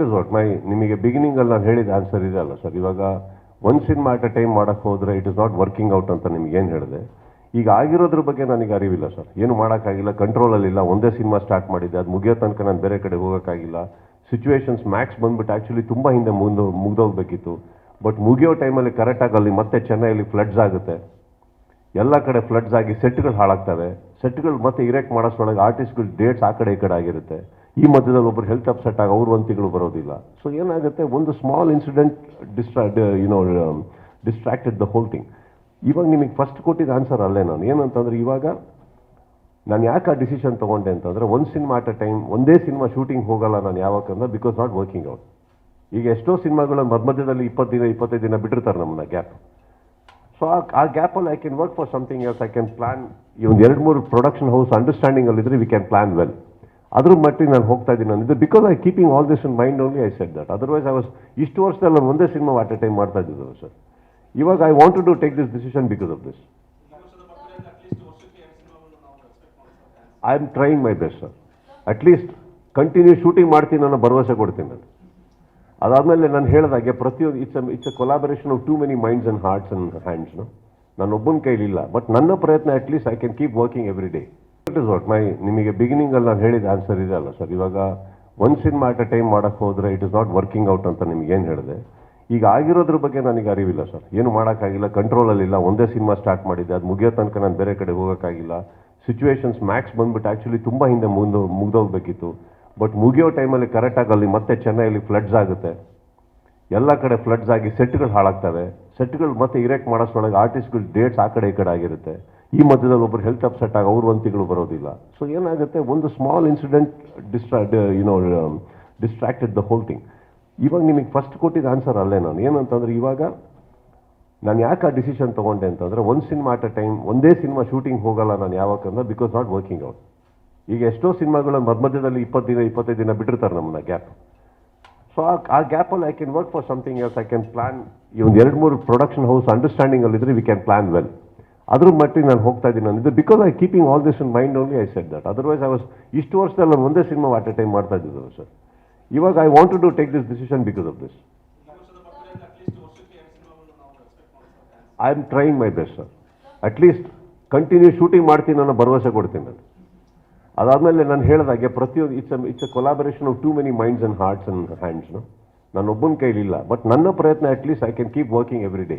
That is what my ನಿಮಗೆ ಬಿಗಿನಿಂಗಲ್ಲಿ ನಾನು ಹೇಳಿದ ಆನ್ಸರ್ ಇದೆ ಅಲ್ಲ ಸರ್. ಇವಾಗ once cinema at a time ಮಾಡೋಕ್ಕೆ ಹೋದ್ರೆ it is not working out ಅಂತ ನಿಮ್ಗೆ ಏನು ಹೇಳಿದೆ? ಈಗ ಆಗಿರೋದ್ರ ಬಗ್ಗೆ ನನಗೆ ಅರಿವಿಲ್ಲ ಸರ್. ಏನು ಮಾಡೋಕ್ಕಾಗಿಲ್ಲ ಕಂಟ್ರೋಲಲ್ಲಿಲ್ಲ ಒಂದೇ ಸಿನಿಮಾ ಸ್ಟಾರ್ಟ್ ಮಾಡಿದ್ದೆ, ಅದು ಮುಗಿಯೋ ತನಕ ನಾನು ಬೇರೆ ಕಡೆ ಹೋಗೋಕ್ಕಾಗಿಲ್ಲ ಸಿಚುವೇಶನ್ಸ್ ಮ್ಯಾಕ್ಸ್ ಬಂದ್ಬಿಟ್ಟು ಆ್ಯಕ್ಚುಲಿ ತುಂಬ ಹಿಂದೆ ಮುಂದೆ, ಮುಗ್ದೋಗ್ಬೇಕಿತ್ತು. ಬಟ್ ಮುಗಿಯೋ ಟೈಮಲ್ಲಿ ಕರೆಕ್ಟಾಗಿ ಅಲ್ಲಿ ಮತ್ತೆ ಚೆನ್ನೈಲಿ ಫ್ಲಡ್ಸ್ ಆಗುತ್ತೆ. ಎಲ್ಲ ಕಡೆ ಫ್ಲಡ್ಸ್ ಆಗಿ ಸೆಟ್ಗಳು ಹಾಳಾಗ್ತವೆ. ಸೆಟ್ಗಳು ಮತ್ತೆ ಇರೆಕ್ಟ್ ಮಾಡೋಷ್ಟೊಳಗೆ ಆರ್ಟಿಸ್ಟ್ಗಳು ಡೇಟ್ಸ್ ಆ ಕಡೆ ಈ ಕಡೆ ಆಗಿರುತ್ತೆ. ಈ ಮಧ್ಯದಲ್ಲಿ ಒಬ್ಬರು ಹೆಲ್ತ್ ಅಪ್ಸೆಟ್ ಆಗಿ ಅವ್ರು ಒಂದು ತಿಂಗಳು ಬರೋದಿಲ್ಲ. ಸೊ ಏನಾಗುತ್ತೆ? ಒಂದು small incident ಡಿಸ್ಟ್ರಾ you know distracted the whole thing ಇವಾಗ ನಿಮಗೆ ಫಸ್ಟ್ ಕೊಟ್ಟಿದ್ದ ಆನ್ಸರ್ ಅಲ್ಲೇ ನಾನು. ಏನಂತಂದ್ರೆ ಇವಾಗ ನಾನು ಯಾಕೆ ಆ ಡಿಸಿಷನ್ ತೊಗೊಂಡೆ ಅಂತಂದರೆ ಒಂದು ಸಿನಿಮಾ ಅಟ್ ಅ ಟೈಮ್ ಒಂದೇ ಸಿನಿಮಾ ಶೂಟಿಂಗ್ ಹೋಗಲ್ಲ ನಾನು ಯಾವಾಗಂದ್ರೆ ಬಿಕಾಸ್ ನಾಟ್ ವರ್ಕಿಂಗ್ ಔಟ್ ಈಗ ಎಷ್ಟೋ ಸಿನಿಮಾಗಳು ಮಧ್ಯ ಮಧ್ಯದಲ್ಲಿ ಇಪ್ಪತ್ತು ದಿನ, ಇಪ್ಪತ್ತೈದು ದಿನ ಬಿಟ್ಟಿರ್ತಾರೆ ನಮ್ಮನ್ನ ಗ್ಯಾಪ್ ಸೊ ಆ ಗ್ಯಾಪಲ್ಲಿ I can work for something else I can plan ಈ ಒಂದು ಎರಡು ಮೂರು ಪ್ರೊಡಕ್ಷನ್ ಹೌಸ್ ಅಂಡರ್ಸ್ಟ್ಯಾಂಡಿಂಗ್ ಇದ್ರೆ ವಿ ಕ್ಯಾನ್ ಪ್ಲಾನ್ ವೆಲ್ ಅದ್ರ ಮಟ್ಟಿಗೆ ನಾನು ಹೋಗ್ತಾ ಇದ್ದೀನಿ. ನಾನು ಇದು because I keeping all this in mind only I set that otherwise I was ಇಷ್ಟು ವರ್ಷದಲ್ಲಿ ನಾನು ಒಂದೇ ಸಿನಿಮಾ ಅಟ್ ಎ ಟೈಮ್ ಮಾಡ್ತಾ ಇದ್ದಿದ್ದು ಸರ್ ಇವಾಗ I want to take this decision because of this I am trying my best sir at least continue shooting ಮಾಡ್ತೀನಿ ಅನ್ನೋ ಭರವಸೆ ಕೊಡ್ತೀನಿ ನಾನು. ಅದಾದಮೇಲೆ ನಾನು ಹೇಳಿದಾಗೆ ಪ್ರತಿಯೊಂದು it's it's a collaboration of too many minds and hearts and ಹ್ಯಾಂಡ್ಸ್ನು ನಾನು ಒಬ್ಬನ ಕೈಲಿಲ್ಲ. ಬಟ್ ನನ್ನ ಪ್ರಯತ್ನ at least I can keep working every day it is what my ನಿಮಗೆ ಬಿಗಿನಿಂಗಲ್ಲಿ ನಾನು ಹೇಳಿದ ಆನ್ಸರ್ ಇದೆ ಅಲ್ಲ ಸರ್ ಇವಾಗ one cinema at a time ಮಾಡೋಕ್ಕೆ ಹೋದ್ರೆ it is not working out ಅಂತ ನಿಮ್ಗೆ ಏನು ಹೇಳಿದೆ? ಈಗ ಆಗಿರೋದ್ರ ಬಗ್ಗೆ ನನಗೆ ಅರಿವಿಲ್ಲ ಸರ್ ಏನು ಮಾಡೋಕ್ಕಾಗಿಲ್ಲ ಕಂಟ್ರೋಲಲ್ಲಿಲ್ಲ ಒಂದೇ ಸಿನಿಮಾ ಸ್ಟಾರ್ಟ್ ಮಾಡಿದ್ದೆ, ಅದು ಮುಗಿಯೋ ತನಕ ನಾನು ಬೇರೆ ಕಡೆ ಹೋಗೋಕ್ಕಾಗಿಲ್ಲ. ಸಿಚುವೇಶನ್ಸ್ ಮ್ಯಾಕ್ಸ್ ಬಂದ್ಬಿಟ್ಟು ಆ್ಯಕ್ಚುಲಿ ತುಂಬ ಹಿಂದೆ ಮುಂದೆ, ಮುಗ್ದೋಗ್ಬೇಕಿತ್ತು. ಬಟ್ ಮುಗಿಯೋ ಟೈಮಲ್ಲಿ ಕರೆಕ್ಟಾಗಿ ಅಲ್ಲಿ ಮತ್ತೆ ಚೆನ್ನೈಯಲ್ಲಿ ಫ್ಲಡ್ಸ್ ಆಗುತ್ತೆ. ಎಲ್ಲ ಕಡೆ ಫ್ಲಡ್ಸ್ ಆಗಿ ಸೆಟ್ಗಳು ಹಾಳಾಗ್ತವೆ. ಸೆಟ್ಗಳು ಮತ್ತೆ ಇರೆಕ್ಟ್ ಮಾಡೋಷ್ಟೊಳಗೆ ಆರ್ಟಿಸ್ಟ್ಗಳು ಡೇಟ್ಸ್ ಆ ಕಡೆ ಈ ಕಡೆ ಆಗಿರುತ್ತೆ. ಈ ಮಧ್ಯದಲ್ಲಿ ಒಬ್ಬರು ಹೆಲ್ತ್ ಅಪ್ಸೆಟ್ ಆಗಿ ಅವ್ರ ವಂತಿಗಳು ತಿಂಗಳು ಬರೋದಿಲ್ಲ. ಸೊ ಏನಾಗುತ್ತೆ, ಒಂದು small incident ಡಿಸ್ಟ್ರಾ you know distracted the whole thing ಇವಾಗ ನಿಮಗೆ ಫಸ್ಟ್ ಕೊಟ್ಟಿದ್ದ ಆನ್ಸರ್ ಅಲ್ಲೇ ನಾನು. ಏನಂತಂದ್ರೆ ಇವಾಗ ನಾನು ಯಾಕೆ ಆ ಡಿಸಿಷನ್ ತೊಗೊಂಡೆ ಅಂತಂದರೆ ಒಂದು ಸಿನಿಮಾ ಅಟ್ ಅ ಟೈಮ್ ಒಂದೇ ಸಿನಿಮಾ ಶೂಟಿಂಗ್ ಹೋಗಲ್ಲ ನಾನು ಯಾವಾಗಂದ್ರೆ ಬಿಕಾಸ್ ನಾಟ್ ವರ್ಕಿಂಗ್ ಔಟ್ ಈಗ ಎಷ್ಟೋ ಸಿನಿಮಾಗಳನ್ನು ಮಧ್ಯ ಮಧ್ಯದಲ್ಲಿ ಇಪ್ಪತ್ತು ದಿನ, ಇಪ್ಪತ್ತೈದು ದಿನ ಬಿಟ್ಟಿರ್ತಾರೆ ನಮ್ಮನ್ನ ಗ್ಯಾಪ್ ಸೊ ಆ ಗ್ಯಾಪಲ್ಲಿ I can work for something else I can plan ಈ ಒಂದು ಎರಡು ಮೂರು ಪ್ರೊಡಕ್ಷನ್ ಹೌಸ್ ಅಂಡರ್ಸ್ಟ್ಯಾಂಡಿಂಗ್ ಇದ್ರೆ ವಿ ಕ್ಯಾನ್ ಪ್ಲಾನ್ ವೆಲ್ ಅದ್ರ ಮಟ್ಟಿಗೆ ನಾನು ಹೋಗ್ತಾ ಇದ್ದೀನಿ ನಾನು ಇದು because I keeping all this in mind only I set that otherwise I was ಇಷ್ಟು ವರ್ಷದಲ್ಲಿ ನಾನು ಒಂದೇ ಸಿನಿಮಾ ಅಟ್ ಎ ಟೈಮ್ ಮಾಡ್ತಾ ಇದ್ದಿದ್ದು ಸರ್ ಇವಾಗ I want to take this decision because of this I am trying my best sir at least continue shooting ಮಾಡ್ತೀನಿ ಅನ್ನೋ ಭರವಸೆ ಕೊಡ್ತೀನಿ ನಾನು. ಅದಾದಮೇಲೆ ನಾನು ಹೇಳಿದಾಗೆ ಪ್ರತಿಯೊಂದು it's it's a collaboration of too many minds and hearts and ಹ್ಯಾಂಡ್ಸ್ನು ನಾನು ಒಬ್ಬನ ಕೈಲಿಲ್ಲ. ಬಟ್ ನನ್ನ ಪ್ರಯತ್ನ at least I can keep working every day